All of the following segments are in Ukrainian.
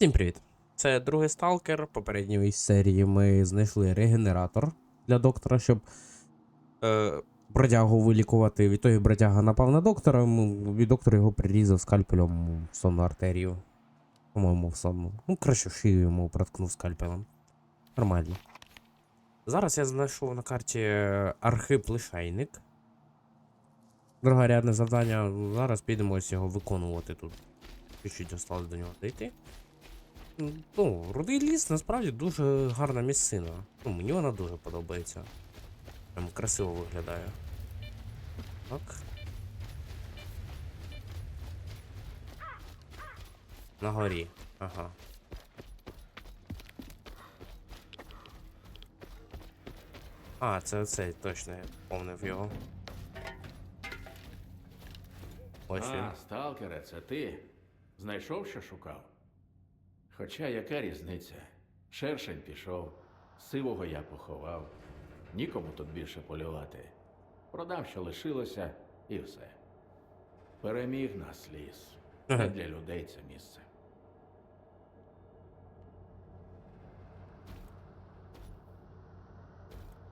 Всім привіт! Це другий сталкер. Попередньої серії ми знайшли регенератор для доктора, щоб е, бродягу вилікувати. Відтоді бродяга напав на доктора, і доктор його прирізав скальпелем в сонну артерію. По-моєму, в сонну. Ну, краще шию йому проткнув скальпелем. Нормально. Зараз я знайшов на карті е, архип лишайник. Другорядне завдання. Зараз підемо його виконувати тут. Чуть-чуть осталось до нього дійти. Ну, рудий ліс насправді дуже гарна місцина. Ну, мені вона дуже подобається. Прям красиво виглядає. Так. На горі. Ага. А, це оцей точно, я помнив його. Ось він. А, сталкере, це ти. Знайшов, що шукав? Хоча яка різниця? Шершень пішов, сивого я поховав. Нікому тут більше полювати. Продав, що лишилося, і все. Переміг нас ліс. Ага. Для людей це місце.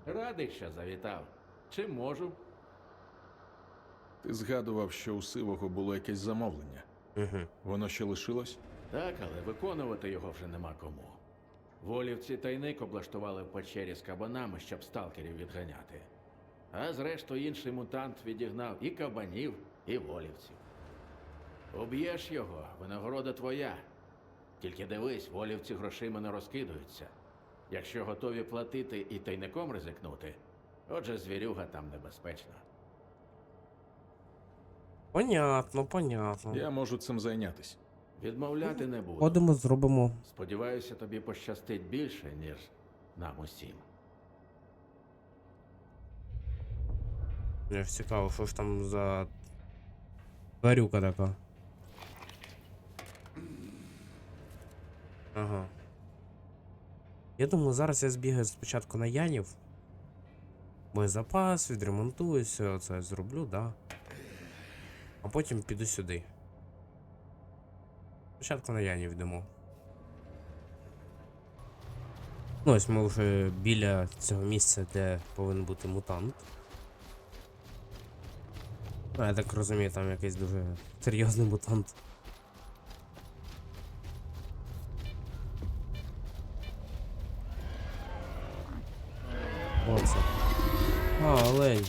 Радий, що завітав. Чим можу? Ти згадував, що у сивого було якесь замовлення. Угу. Воно ще лишилось? Так, але виконувати його вже нема кому. Волівці тайник облаштували в печері з кабанами, щоб сталкерів відганяти. А зрештою інший мутант відігнав і кабанів, і волівців. Уб'єш його, винагорода твоя. Тільки дивись, волівці грошима не розкидаються. Якщо готові платити і тайником ризикнути, отже, звірюга там небезпечна. Понятно, понятно. Я можу цим зайнятися. Відмовляти не буду. Ходимо, зробимо. Сподіваюся, тобі пощастить більше, ніж нам усім. Мені ж цікаво, що ж там за тварюка така. Ага. Я думаю, зараз я збігаю спочатку на Янів. Боєзапас, відремонтую, все це зроблю, да. А потім піду сюди. Спочатку на Янів йдемо. Ну, ось ми вже біля цього місця, де повинен бути мутант. Ну, я так розумію, там якийсь дуже серйозний мутант. Оце. А, олень.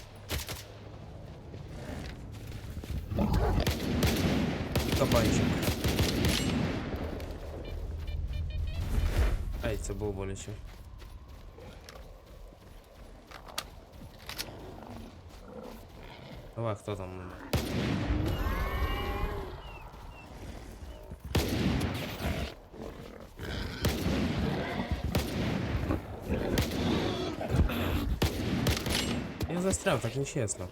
Кабанчик. Ай, це було боляче. Давай, хто там? Я застрял, так нечестно.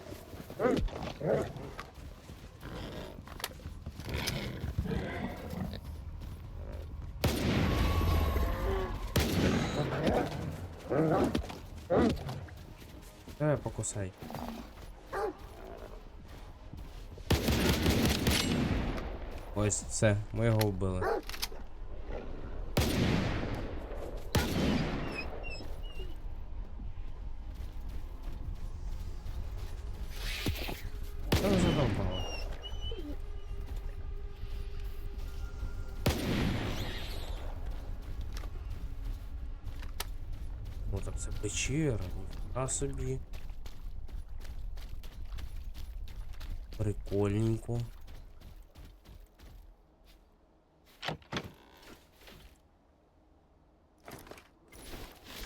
Давай покусай. Ось, все, ми його вбили. Та ви задовбали. це печера, ніфіга собі. Прикольненько.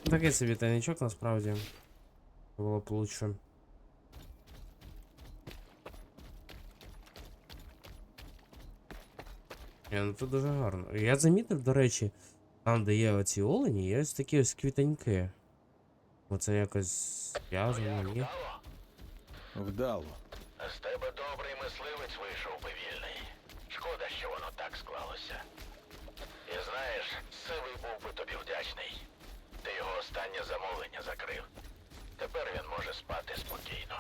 Такий собі тайничок насправді. Було б лучше. Ні, ну тут дуже гарно. Я замітив, до речі, там, де є оці олені, є ось такі ось квітеньки. Оце якось зв'язано, ні? Вдало. З тебе добрий мисливець вийшов повільний. Шкода, що воно так склалося. І знаєш, сивий був би тобі вдячний. Ти його останнє замовлення закрив. Тепер він може спати спокійно.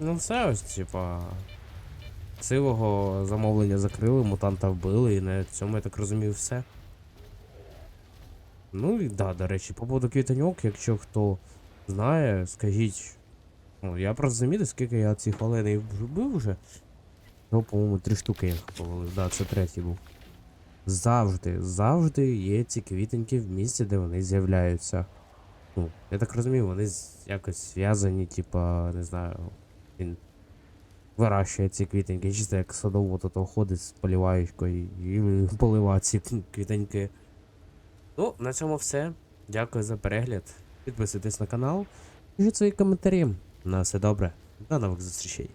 Ну все ось, типа. Сивого замовлення закрили, мутанта вбили, і на цьому, я так розумію, все. Ну і да, до речі, по поводу квітаньок, якщо хто знає, скажіть. Ну, я просто замітив, скільки я цих оленей вбив вже. Ну, по-моєму, три штуки їх повалив. Да, це третій був. Завжди, завжди є ці квітеньки в місці, де вони з'являються. Ну, я так розумію, вони якось зв'язані, типа, не знаю, він вирощує ці квітеньки, чисто як садовод ото ходить з поліваючкою і поливає ці квітеньки. Ну, на цьому все. Дякую за перегляд. Підписуйтесь на канал, пишіть свої коментарі. На все добре. До нових зустрічей.